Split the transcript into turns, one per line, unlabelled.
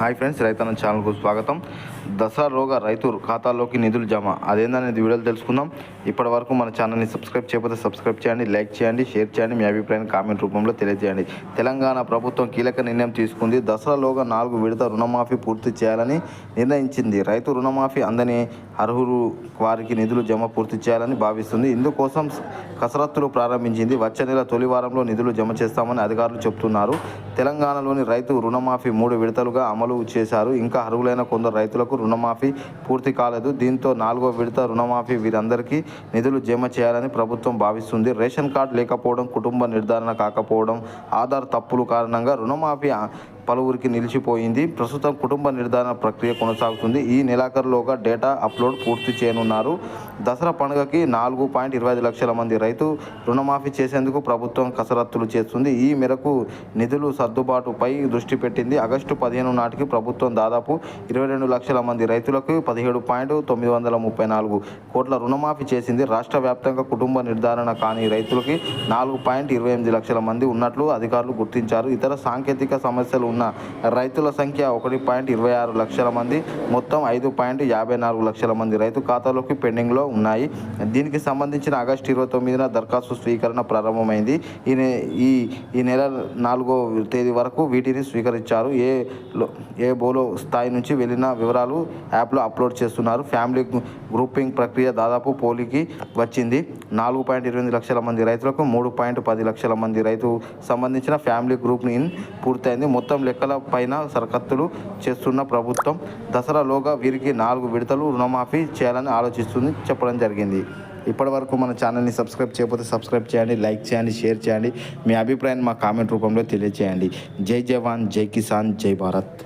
Hi friends రైతన్న ఛానల్కు స్వాగతం. దసరాలోగా రైతు ఖాతాలోకి నిధులు జమ. అదేందనేది వీడియోలు తెలుసుకుందాం. ఇప్పటి వరకు మన ఛానల్ని సబ్స్క్రైబ్ చేయకపోతే సబ్స్క్రైబ్ చేయండి లైక్ చేయండి షేర్ చేయండి మీ అభిప్రాయాన్ని కామెంట్ రూపంలో తెలియజేయండి. తెలంగాణ ప్రభుత్వం కీలక నిర్ణయం తీసుకుంది. దసరాలోగా నాలుగు విడత రుణమాఫీ పూర్తి చేయాలని నిర్ణయించింది. రైతు రుణమాఫీ అందని అర్హులు వారికి నిధులు జమ పూర్తి చేయాలని భావిస్తుంది. ఇందుకోసం కసరత్తులు ప్రారంభించింది. వచ్చే నెల తొలి వారంలో నిధులు జమ చేస్తామని అధికారులు చెబుతున్నారు తెలంగాణలోని రైతు రుణమాఫీ మూడు విడతలుగా అమలు చేశారు. ఇంకా అర్హులైన కొందరు రైతులకు రుణమాఫీ పూర్తి కాలేదు. దీంతో నాలుగో విడత రుణమాఫీ వీరందరికీ నిధులు జమ చేయాలని ప్రభుత్వం భావిస్తుంది. రేషన్ కార్డు లేకపోవడం కుటుంబ నిర్ధారణ కాకపోవడం ఆధార్ తప్పులు కారణంగా రుణమాఫీ పలువురికి నిలిచిపోయింది. ప్రస్తుతం కుటుంబ నిర్ధారణ ప్రక్రియ కొనసాగుతుంది. ఈ నెలాఖరులోగా డేటా అప్లోడ్ పూర్తి చేయనున్నారు. దసరా పండుగకి నాలుగు పాయింట్ ఇరవై ఐదు లక్షల మంది రైతు రుణమాఫీ చేసేందుకు ప్రభుత్వం కసరత్తులు చేస్తుంది. ఈ మేరకు నిధులు సర్దుబాటుపై దృష్టి పెట్టింది. ఆగస్టు పదిహేను నాటికి ప్రభుత్వం దాదాపు ఇరవై రెండు లక్షల మంది రైతులకు పదిహేడు పాయింట్ తొమ్మిది వందల ముప్పై నాలుగు కోట్ల రుణమాఫీ చేసింది. రాష్ట్ర వ్యాప్తంగా కుటుంబ నిర్ధారణ కాని రైతులకి నాలుగు పాయింట్ ఇరవై ఎనిమిది లక్షల మంది ఉన్నట్లు అధికారులు గుర్తించారు. ఇతర సాంకేతిక సమస్యలు ఉన్న రైతుల సంఖ్య ఒకటి పాయింట్ ఇరవై ఆరు లక్షల మంది మొత్తం ఐదు పాయింట్ యాభై నాలుగు లక్షల మంది రైతు ఖాతాలోకి పెండింగ్లో ఉన్నాయి. దీనికి సంబంధించిన ఆగస్టు ఇరవై తొమ్మిదిన దరఖాస్తు స్వీకరణ ప్రారంభమైంది. ఈ నె- ఈ ఈ నెల నాలుగో తేదీ వరకు వీటిని స్వీకరించారు. ఏ ఏ బోలో స్థాయి నుంచి వెళ్ళిన వివరాలు యాప్లో అప్లోడ్ చేస్తున్నారు. ఫ్యామిలీ గ్రూపింగ్ ప్రక్రియ దాదాపు పోలికి వచ్చింది. నాలుగు పాయింట్ ఇరవై లక్షల మంది రైతులకు మూడు పాయింట్ పది లక్షల మంది రైతు సంబంధించిన ఫ్యామిలీ గ్రూప్ ఇన్ పూర్తయింది. మొత్తం లెక్కల పైన సరకత్తులు చేస్తున్న ప్రభుత్వం దసరాలోగా వీరికి నాలుగు విడతలు రుణమాఫీ చేయాలని ఆలోచిస్తుంది చెప్పడం జరిగింది. ఇప్పటి వరకు మన ఛానల్ని సబ్స్క్రైబ్ చేయకపోతే సబ్స్క్రైబ్ చేయండి లైక్ చేయండి షేర్ చేయండి. మీ అభిప్రాయాన్ని మా కామెంట్ రూపంలో తెలియజేయండి జై జవాన్ జై కిసాన్ జై భారత్.